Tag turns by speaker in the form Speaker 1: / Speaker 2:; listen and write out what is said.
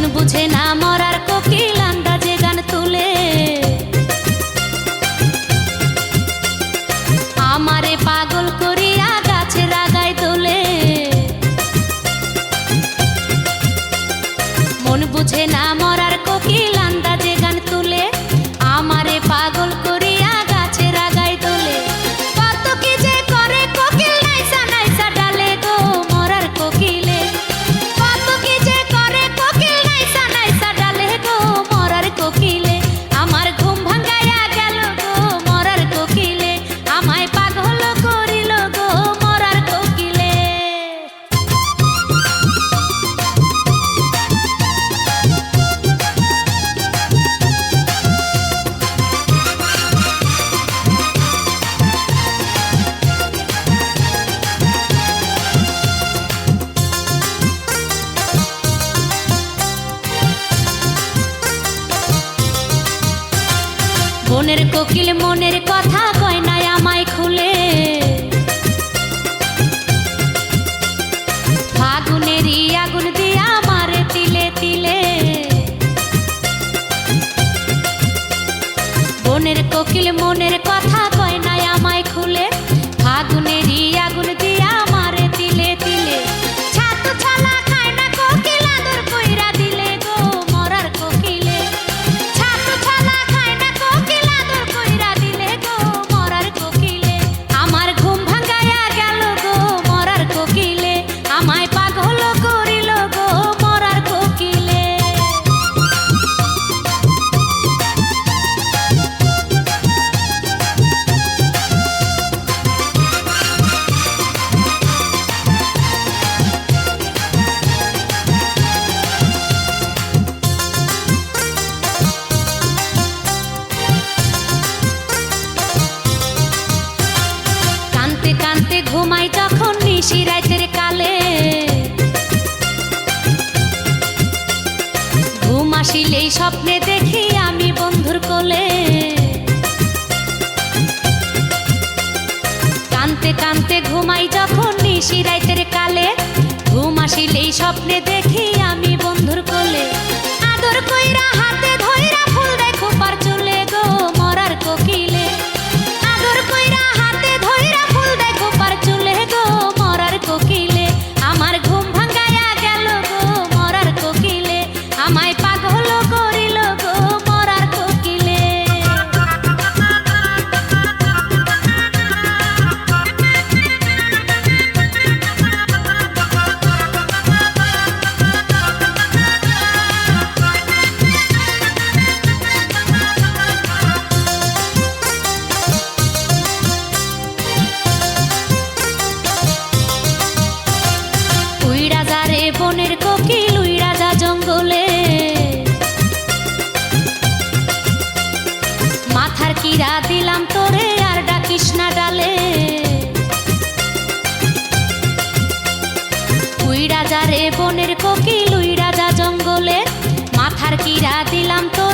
Speaker 1: মন বুঝে না মরার কোকিল আন্দাজে গান তুলে। আমারে পাগল করিয়া গাছে রাগায় তোলে। মন বুঝে না মরার কোকিল মনের কোকিল, মনের কথা কয় না আমায় খুলে। ফাগুনেরই আগুন দিয়া মারে তিলে তিলে। বনের কোকিল, মনের কথা নিশি রাতের কালে। ঘুম আসিলেই স্বপ্নে দেখি আমি বন্ধুর কোলে। কানতে কানতে ঘুমাই যখন নিশি রাতের কালে। ঘুম আসিলেই স্বপ্নে দেখি আমি বন্ধুর কোলে। পাখিরা দিলাম তোরে আর ডাকিস না ডালে। উই রাজা রে বনের কোকিল উই রাজা জঙ্গলে, মাথার কিরা দিলাম তো